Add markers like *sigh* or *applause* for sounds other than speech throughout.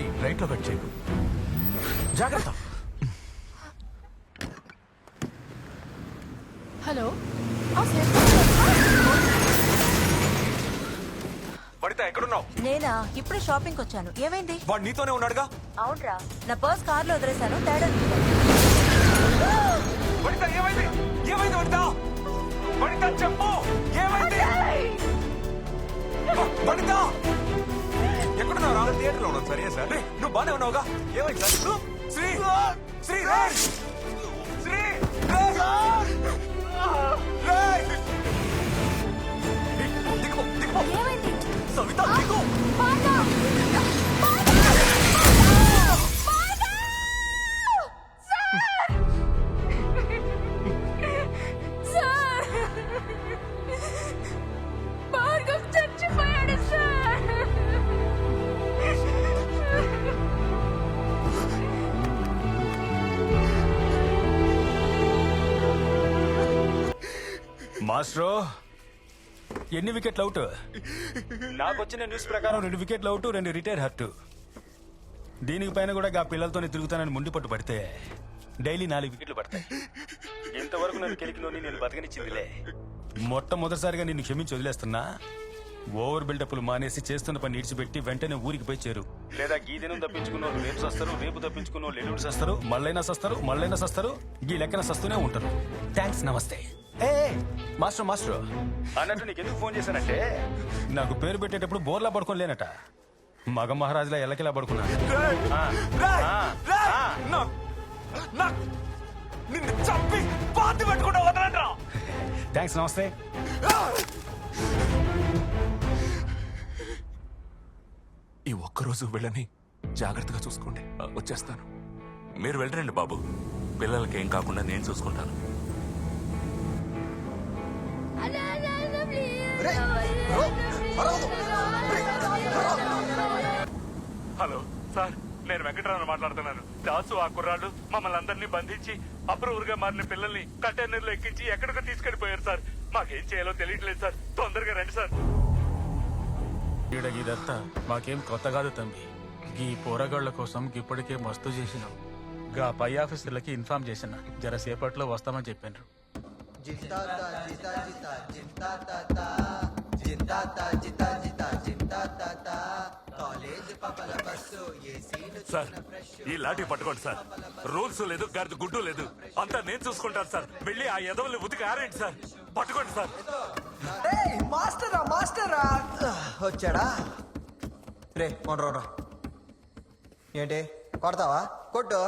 రైట్లో cut చేయకు. జాగ్రత్త. Hello. వనిత ఎక్కడున్నావు? నేనా? ఇప్పుడే షాపింగ్ వచ్చాను. ఏమైంది? వాడు నీతోనే ఉన్నాడుగా? అవునరా. నా పర్స్ కార్లో వదిలేశాను తేడా వనిత ఏమైంది? చెప్పు! ఏమైంది? ఎక్కడున్నావు రా థియేటర్లో ఉన్నావు సరే? సార్ నువ్వు బానే ఉన్నావుగా. ఏమైంది సార్? నువ్వు? శ్రీ శ్రీ రే శ్రీ రే రే దిగు దిగు ఏమైంది? సవిత దిగు! మాస్ట్రో ఎన్ని వికెట్లు అవుట్? నాకు వచ్చిన న్యూస్ ప్రకారం రెండు వికెట్లు అవుట్ రెండు రిటైర్ హర్ట్ దీనికి పైన కూడా ఆ పిల్లలతోనే తిరుగుతానని ముండి పట్టు పడితే డైలీ నాలుగు వికెట్లు పడతాయి. ఇంతవరకు నన్ను కెలికినోని నేను బతకనిచ్చిందిలే. మొట్టమొదటిసారిగా నిన్ను క్షమించి వదిలేస్తున్నా. ఓవర్ బిల్డప్లు మానేసి చేస్తున్న పని ఇడిచిపెట్టి వెంటనే ఊరికి పోయి చేరు. లేదా ఈ దినం తప్పించుకున్న వాళ్ళు రేపు సస్తారు రేపు తప్పించుకున్న వాళ్ళు ఎల్లుండి సస్తారు మళ్ళైనా సస్తారు మళ్ళైనా సస్తారు ఈ లెక్కన సస్తూనే ఉంటారు. థ్యాంక్స్ నమస్తే. ఏ మాస్టర్ మాస్టర్. అన్నట్టు నీకు ఎందుకు ఫోన్ చేశానంటే? నాకు పేరు పెట్టేటప్పుడు బోర్లా పడుకోలేనట మగ మహారాజులా ఎల్లకిలా పడుకున్నాను ఆ, రేయ్! ఆ, రేయ్! ఆ. నా- నా- నిన్ను చంపి పాతి పెట్టుకుంటా వదలంట్రా. థ్యాంక్స్ నమస్తే. ఈ ఒక్కరోజు వెళ్ళని జాగ్రత్తగా చూసుకోండి. వచ్చేస్తాను. మీరు వెళ్ళరండి బాబు. పిల్లలకి ఏం కాకుండా నేను చూసుకుంటాను. హలో సార్ నేను వెంకటరావు మాట్లాడుతున్నాను. దాసు ఆ కుర్రాళ్ళు మమ్మల్ని అందరినీ బంధించి అప్రూవర్గా మారిన పిల్లల్ని కంటైనర్లో ఎక్కించి ఎక్కడికో తీసుకెళ్ళిపోయారు సార్. మాకేం చేయాలో తెలియట్లేదు సార్. తొందరగా రండి సార్. ఈడ ఇదంతా మాకేం కొత్త కాదు తంబి గీ పోరగాళ్ళ కోసం ఇప్పటికే మస్తు చేసినాం గా పై ఆఫీసర్లకి ఇన్ఫార్మ్ చేసిన జర సేపట్లో వస్తామని చెప్పినారు సార్ ఈ లాఠీ పట్టుకోండి సార్. రూల్స్ లేదు గర్దు గుడ్డు లేదు. అంతా నేను చూసుకుంటాను సార్. వెళ్ళి ఆ ఎదవల్ని ఉతికి ఆరేయండి సార్. పట్టుకోండి సార్. ఏయ్, మాస్టరా మాస్టరా. వచ్చాడా? రే కొండ్రోరా ఏంటి? కొడతావా? కొట్టు.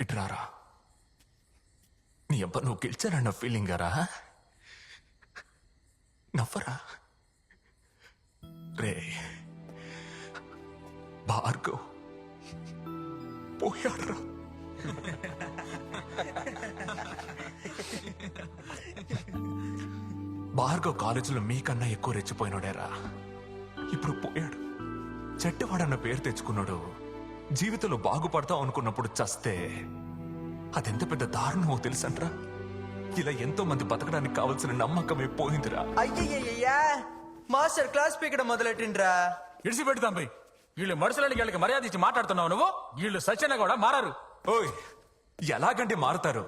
ఇటురారా నీ అబ్బా నువ్వు గెలిచారన్న ఫీలింగ్ గారా? నవ్వరా? రే భార్గవ్ పోయాడురా. భార్గవ్ కాలేజీలో మీకన్నా ఎక్కువ రెచ్చిపోయినాడేరా. ఇప్పుడు పోయాడు. చెడ్డవాడన్న పేరు తెచ్చుకున్నాడు. జీవితంలో బాగుపడతావు అనుకున్నప్పుడు చస్తే అదెంత పెద్ద దారుణమో తెలుసంట్రా? ఇలా ఎంతో మంది బతకడానికి కావలసిన నమ్మకమే పోయిందిరా అయ్యయ్యయ్యా మాస్టర్ క్లాస్ పీకడం మొదలెట్టిండ్రా? ఇడిసి పెడతాం పోయి వీళ్ళు మనుషులని వీళ్ళకి మర్యాద ఇచ్చి మాట్లాడుతున్నావు నువ్వు? వీళ్ళు సత్యన కూడా మారారు. ఓయ్ ఎలాగంటే మారతారు?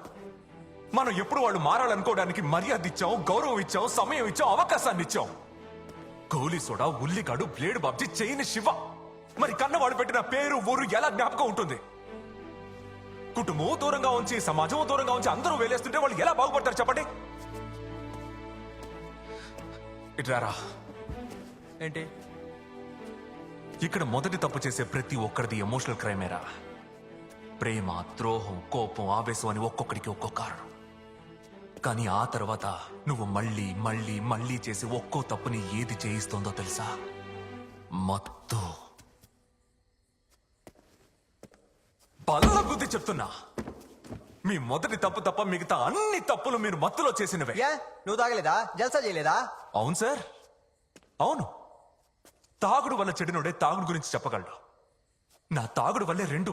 మనం ఎప్పుడు వాళ్ళు మారాలనుకోవడానికి మర్యాద ఇచ్చాం గౌరవం ఇచ్చాం సమయం ఇచ్చాం అవకాశాన్ని ఇచ్చాం. గోలీ సోడా ఉల్లిగాడు బ్లేడ్ బాబ్జీ చైన్ శివ. మరి కన్నవాడు పెట్టిన పేరు ఊరు ఎలా జ్ఞాపకం ఉంటుంది? కుటుంబం దూరంగా ఉంచి సమాజం దూరంగా ఉంచి అందరూ వేలేస్తుంటే వాళ్ళు ఎలా బాగుపడతారు చెప్పండి? ఇట్రారా ఏంటి? ఇక్కడ మొదటి తప్పు చేసే ప్రతి ఒక్కరిది ఎమోషనల్ క్రైమేరా ప్రేమ ద్రోహం కోపం ఆవేశం అని ఒక్కొక్కడికి ఒక్కో కారణం. కానీ ఆ తర్వాత నువ్వు మళ్ళీ మళ్ళీ మళ్ళీ చేసి ఒక్కో తప్పుని ఏది చేయిస్తోందో తెలుసా? మత్తు. బల్ల బుద్ధి చెప్తున్నా. మీ మొదటి తప్పు తప్ప మిగతా అన్ని తప్పులు మీరు మత్తులో చేసినవే. నువ్వు తాగలేదా? జల్సా చేయలేదా? అవును సార్. అవును. తాగుడు వల్ల చెడినోడే తాగుడు గురించి చెప్పగలడు. నా తాగుడు వల్లే రెండు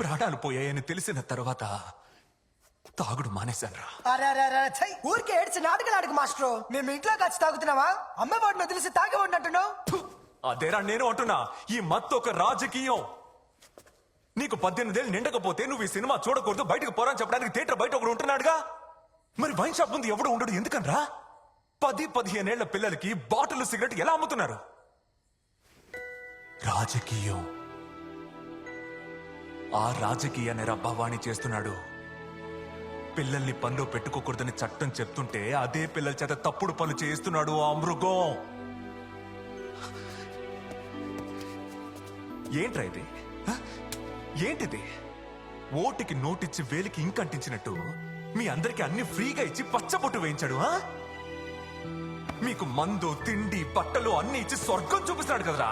ప్రాణాలు పోయాయని తెలిసిన తర్వాత తాగుడు మానేశానురా. అరే అరే అరే ఛై, ఊరికే ఏడ్చి నాటకాలు ఆడకు మాస్టర్. మేము ఇంట్లో కలిసి తాగుతున్నావా? అమ్మ వాడిని వదిలేసి తాగేవాడిని అంటున్నావు? ఫు. అదేరా నేను అంటున్నా. ఈ మత్తు ఒక రాజకీయం. నీకు పద్దెనిమిదేళ్ళు నిండకపోతే నువ్వు ఈ సినిమా చూడకూడదు బయటకు పోరాని చెప్పడానికి థియేటర్ బయట ఒకడు ఉంటున్నాడుగా? మరి వైన్ షాప్ ముందు ఎవడు ఉండడు ఎందుకనరా? పది పదిహేనేళ్ళ పిల్లలకి బాటిల్ సిగరెట్ ఎలా అమ్ముతున్నారు? రాజకీయం. ఆ రాజకీయ నేర చేస్తున్నాడు. పిల్లల్ని పనిలో పెట్టుకోకూడదని చట్టం చెప్తుంటే అదే పిల్లల చేత తప్పుడు పనులు చేస్తున్నాడు ఆ మృగం. ఏంట్రా ఇది? ఏంటిది? ఓటికి నోటిచ్చి వేలికి ఇంకంటించినట్టు మీ అందరికి అన్ని ఫ్రీగా ఇచ్చి పచ్చబొట్టు వేయించాడు ఆ? మీకు మందు తిండి బట్టలు అన్ని ఇచ్చి స్వర్గం చూపిస్తున్నాడు కదరా?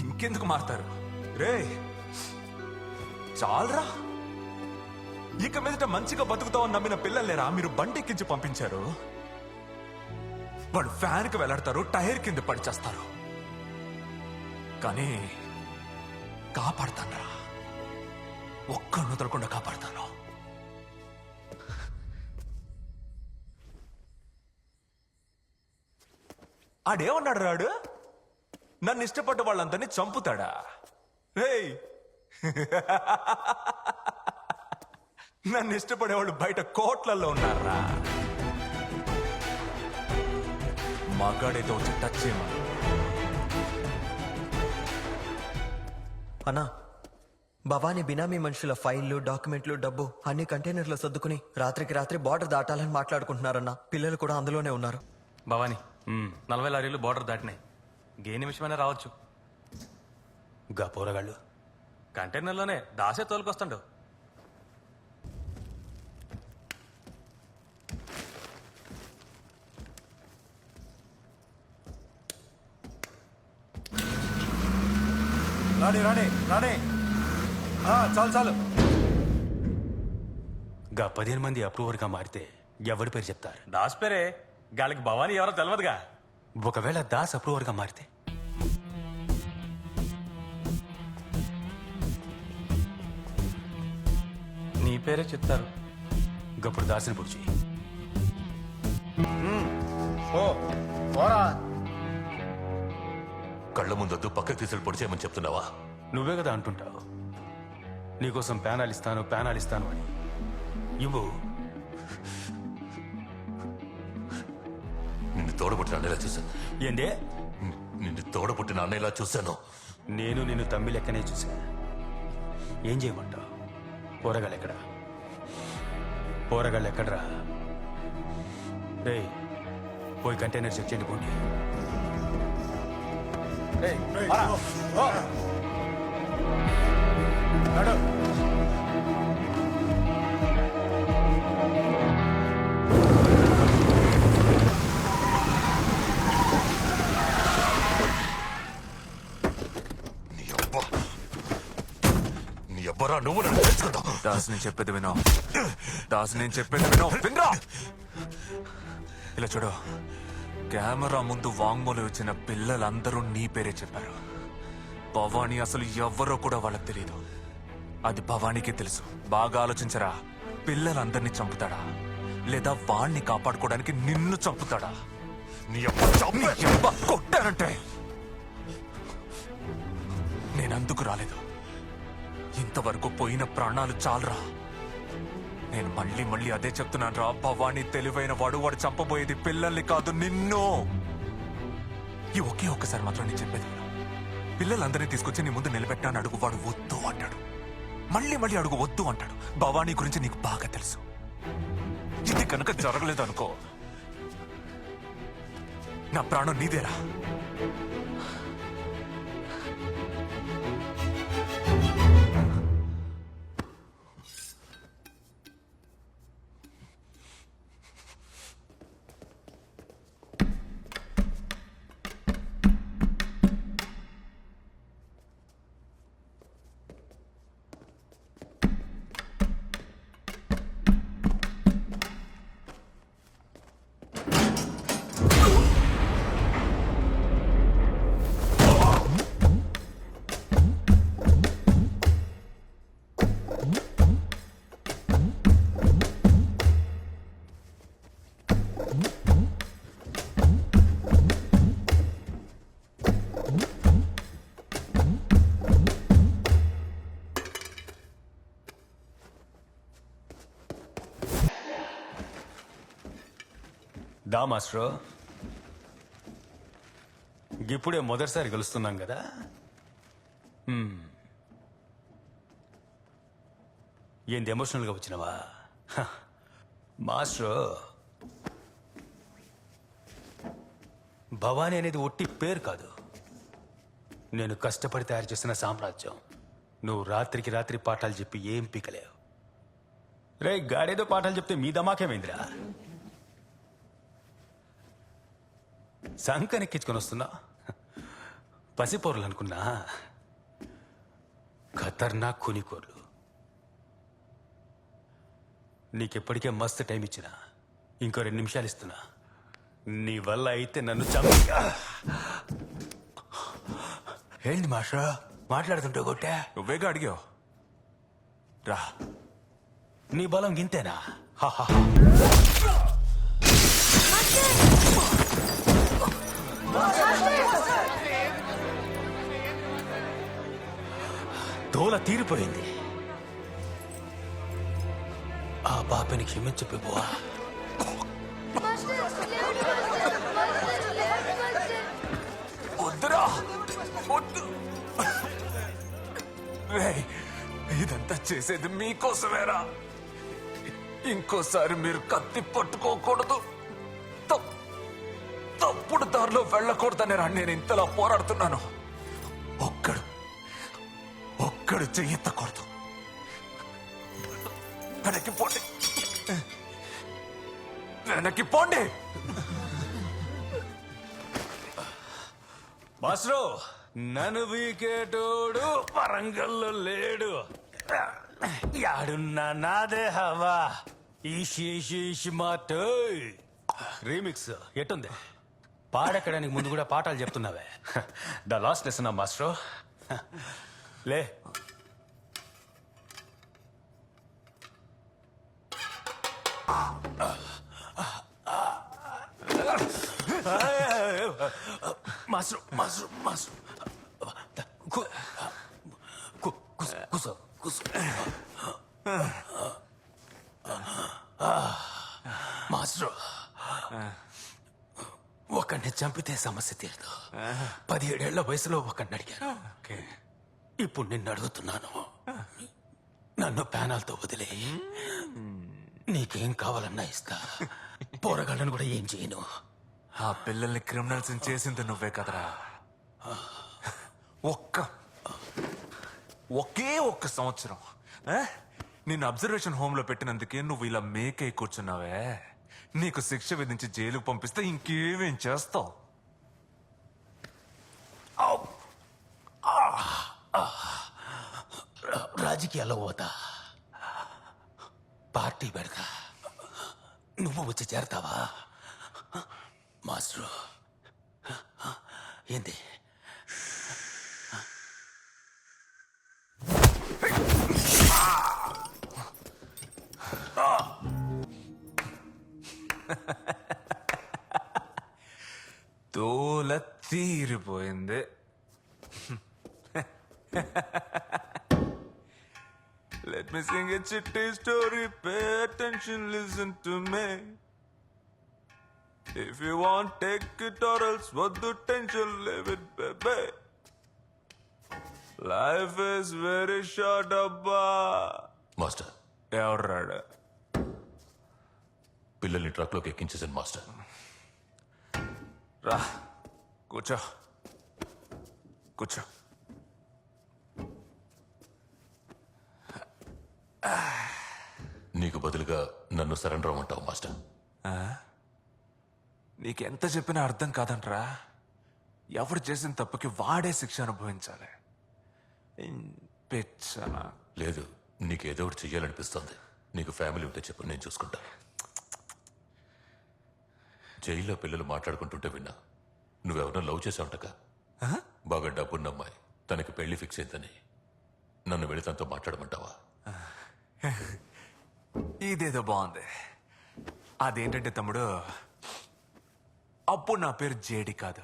ఇంకెందుకు మారుతారు? రే చాలరా. ఇక మీదట మంచిగా బతుకుతామని నమ్మిన పిల్లలేరా మీరు బండెక్కించి పంపించారు? వాడు ఫ్యాన్కి వెళ్ళాడతారు టైర్ కింద పడిచేస్తారు కానీ కాపాడతానరా. ఒక్క వదలకుండా కాపాడతాను. ఆడేమన్నాడు రాడు? నన్ను ఇష్టపడ్డ వాళ్ళందరినీ చంపుతాడా? రేయ్! *laughs* నన్ను ఇష్టపడేవాళ్ళు బయట కోట్లలో ఉన్నారా? మగాడేదో వచ్చి టచ్ చేయమని. అన్నా భవానీ బినామీ మనుషుల ఫైళ్ళు డాక్యుమెంట్లు డబ్బు అన్ని కంటైనర్లో సర్దుకుని రాత్రికి రాత్రి బార్డర్ దాటాలని మాట్లాడుకుంటున్నారన్నా. పిల్లలు కూడా అందులోనే ఉన్నారు. భవానీ నలభై లారీలు బార్డర్ దాటినాయి. ఏ నిమిషమైనా రావచ్చు. గా పోరగాళ్ళు. కంటైనర్లోనే దాసే తోలుకొస్తాడు. రాణి రాణి రాణి. ఆ, చాలు చాలు. గా పదిహేను మంది అప్రూవర్గా మారితే ఎవరి పేరు చెప్తారు? దాస్ పేరే. గాలికి భవానీ ఎవరో తెలియదుగా ఒకవేళ దాస్ అప్రూవర్గా మారితే? నీ పేరే చెప్తారు. గప్పుడు దాసిని పొడిచి. కళ్ళ ముందొద్దు పక్కకు తీసుకెళ్ళి పొడి చేయమని చెప్తున్నావా? నువ్వే కదా అంటుంటావు. నీకోసం ప్యానాలు ఇస్తాను ప్యానాలు ఇస్తాను అని. ఇవ్వు. నిన్ను తోడబుట్టిన అన్నయ్యలా చూశాను. ఏందే? నిన్ను తోడబుట్టిన అన్నయ్యలా చూశాను. నేను నిన్ను తమ్మి లెక్కనే చూసా ఏం చేయమంటావు? పోరగాళ్ళు ఎక్కడా? పోరగాళ్ళు ఎక్కడరా? రే పోయి కంటైనర్ చెక్ చేయండి పోండి. అబ్బరా నువ్వు నన్ను తెచ్చుకుంటావు దాస్ నేను చెప్పేది వినో దాస్ నేను చెప్పేది వినో వినరా? ఇలా చూడు. కెమెరా ముందు వాంగ్మూలం ఇచ్చిన పిల్లలందరూ నీ పేరే చెప్పారు. భవానీ అసలు ఎవ్వరో కూడా వాళ్ళకి తెలియదు అది భవానీకే తెలుసు. బాగా ఆలోచించరా. పిల్లలందరినీ చంపుతాడా? లేదా వాణ్ణి కాపాడుకోవడానికి నిన్ను చంపుతాడా? నీ అబ్బా కొట్టానంటే నేనందుకు రాలేదు. ఇంతవరకు పోయిన ప్రాణాలు చాలరా? నేను మళ్ళీ మళ్ళీ అదే చెప్తున్నాను రా. భవానీ తెలివైన వాడు వాడు చంపబోయేది పిల్లల్ని కాదు నిన్ను. ఈ ఒకే ఒక్కసారి మాత్రం నేను చెప్పేది పిల్లలందరినీ తీసుకొచ్చి నీ ముందు నిలబెట్టాను అడుగు వాడు వద్దు అంటాడు. మళ్ళీ మళ్ళీ అడుగు వద్దు అంటాడు. భవానీ గురించి నీకు బాగా తెలుసు. ఇది కనుక జరగలేదు అనుకో నా ప్రాణం నీదేరా. దా మాస్టర్ ఇప్పుడే మొదటిసారి కలుస్తున్నాం కదా? ఏంది ఎమోషనల్గా వచ్చినవా? హ. మాస్టర్. భవానీ అనేది ఒట్టి పేరు కాదు. నేను కష్టపడి తయారు చేసిన సామ్రాజ్యం. నువ్వు రాత్రికి రాత్రి పాఠాలు చెప్పి ఏం పీకలేవు. రే గాడేదో పాఠాలు చెప్తే మీ దమాకేమైందిరా? సంకనెక్కించుకొని వస్తున్నా పసిపోర్లు అనుకున్నా ఖతర్నాక్ కూనికోర్లు నీకెప్పటికే మస్తు టైం ఇచ్చిన ఇంకో రెండు నిమిషాలు ఇస్తున్నా నీ వల్ల అయితే నన్ను చంప ఏంది మాషా మాట్లాడుతుంటే కొట్టా? నువ్వేగా అడిగావు? రా. నీ బలం గింతేనా హాహా. దోల తీరిపోయింది. ఆ పాపని క్షమించు ప్రభువా. వద్దురా వద్దు. ఇదంతా చేసేది మీకోసమేరా. ఇంకోసారి మీరు కత్తి పట్టుకోకూడదు. తప్పుడు దారిలో వెళ్ళకూడదని రా నేను ఇంతలా పోరాడుతున్నాను. ఒక్కడు ఒక్కడు చెయ్యెత్తకూడదు. వెనక్కి పోండి. వెనక్కి పోండి. మాస్టరు నన్ను వీకేటోడు వరంగల్లో లేడు. యాడున్నా నాదే హవా ఈషి ఈషి ఈషి మాట రీమిక్స్ ఎట్టుంది? పాడెక్కడానికి ముందు కూడా పాఠాలు చెప్తున్నావే. ద లాస్ట్ లెసన్ మాస్టర్ లే. మాస్టర్ మాస్టర్ మాస్టర్ కూసో కూసో మాస్టర్ ఒకడిని చంపితే సమస్య తీరదు. పదిహేడేళ్ళ వయసులో ఒకడిని అడిగాను ఇప్పుడు నిన్ను అడుగుతున్నాను. నన్ను ప్యానాలతో వదిలే. నీకేం కావాలన్నా ఇస్తా. పోరగాళ్ళను కూడా ఏం చేయను. ఆ పిల్లల్ని క్రిమినల్స్ చేసింది నువ్వే కదరా. ఒక్క ఒకే ఒక్క సంవత్సరం ఆ? నిన్ను అబ్జర్వేషన్ హోమ్లో పెట్టినందుకే నువ్వు ఇలా మేకై కూర్చున్నావే. నీకు శిక్ష విధించి జైలుకు పంపిస్తే ఇంకేమేం చేస్తావు? రాజకీయాల్లో పోతా. పార్టీ పెడతా. నువ్వు వచ్చి చేరతావా? మాస్టరు. ఏంది? తోల తీరిపోయింది Let me sing a chitty story. Pay attention, listen to me. If you want, take it or else what the tension, live it, baby. Life is very short, abba. Master ఎవర్రాడు పిల్లల్ని ట్రక్లోకి ఎక్కించేసాను master. రా కూర్చో. కూర్చో. నీకు బదులుగా నన్ను surrender అవ్వమంటావు master. నీకెంత చెప్పినా అర్థం కాదంట్రా. ఎవడు చేసిన తప్పుకి వాడే శిక్ష అనుభవించాలి. పిచ్చన. లేదు నీకు ఏదో ఒకటి చెయ్యాలనిపిస్తుంది. నీకు ఫ్యామిలీ ఉంటే చెప్పు నేను చూసుకుంటా. జైల్లో పిల్లలు మాట్లాడుకుంటుంటే విన్నా. నువ్వెవరో లవ్ చేసావుంటగా బాగా డబ్బున్న అమ్మాయి తనకి పెళ్ళి ఫిక్స్ అయిందని నన్ను వెళ్ళి తనతో మాట్లాడమంటావా? *laughs* ఇదేదో బాగుంది. అదేంటంటే తమ్ముడు అప్పుడు నా పేరు జేడి కాదు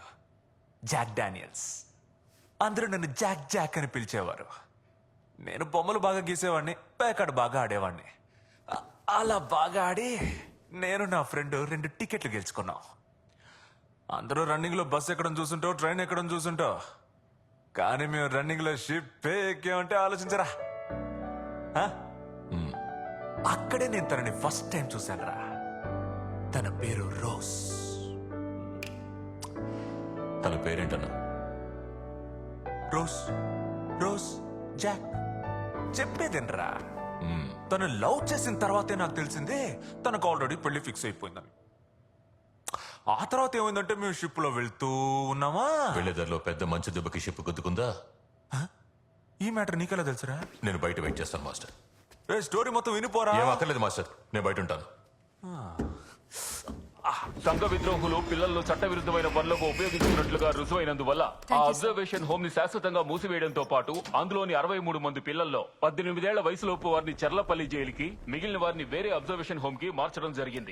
జాక్ డానియల్స్. అందరూ నన్ను జాక్ జాక్ అని పిలిచేవారు. నేను బొమ్మలు బాగా గీసేవాడిని పేకాడు బాగా ఆడేవాడిని. అలా బాగా ఆడి నేను నా ఫ్రెండ్ రెండు టికెట్లు గెలుచుకున్నాం. అందరూ రన్నింగ్లో బస్ ఎక్కడం చూసుంటావు ట్రైన్ ఎక్కడం చూసుంటావు కానీ మేము రన్నింగ్లో షిప్ ఎక్కామంటే ఆలోచించరా? ఆ? అక్కడే నేను తనని ఫస్ట్ టైం చూశానురా. తన పేరు రోజ్. తన పేరేంటన్నా? రోజ్. రోజ్. జాక్. చెప్పేదేనరా తను లవ్ చేసిన తర్వాతే నాకు తెలిసిందే తనకు ఆల్రెడీ పెళ్ళి ఫిక్స్ అయిపోయిందని. ఆ తర్వాత ఏమైందంటే మేము షిప్లో వెళ్తూ ఉన్నామా? వెళ్ళేదారిలో పెద్ద మంచి దెబ్బకి షిప్ గుద్దుకుందా? ఈ మ్యాటర్ నీకెలా తెలుసురా? నేను బయట వెయిట్ చేస్తాను మాస్టర్. ఏ స్టోరీ మొత్తం వినిపోరా? ఏం అక్కర్లేదు మాస్టర్. నేను బయట ఉంటాను. సంఘ విద్రోహులు పిల్లలను చట్టవిరుద్ధమైన పనులకు ఉపయోగించుకున్నట్లుగా రుజువైనందువల్ల ఆ అబ్జర్వేషన్ హోమ్ని శాశ్వతంగా మూసివేయడంతో పాటు అందులోని అరవై మూడు మంది పిల్లల్లో పద్దెనిమిదేళ్ళ వయసులోపు వారిని చెర్లపల్లి జైలుకి మిగిలిన వారిని వేరే అబ్జర్వేషన్ హోమ్కి మార్చడం జరిగింది.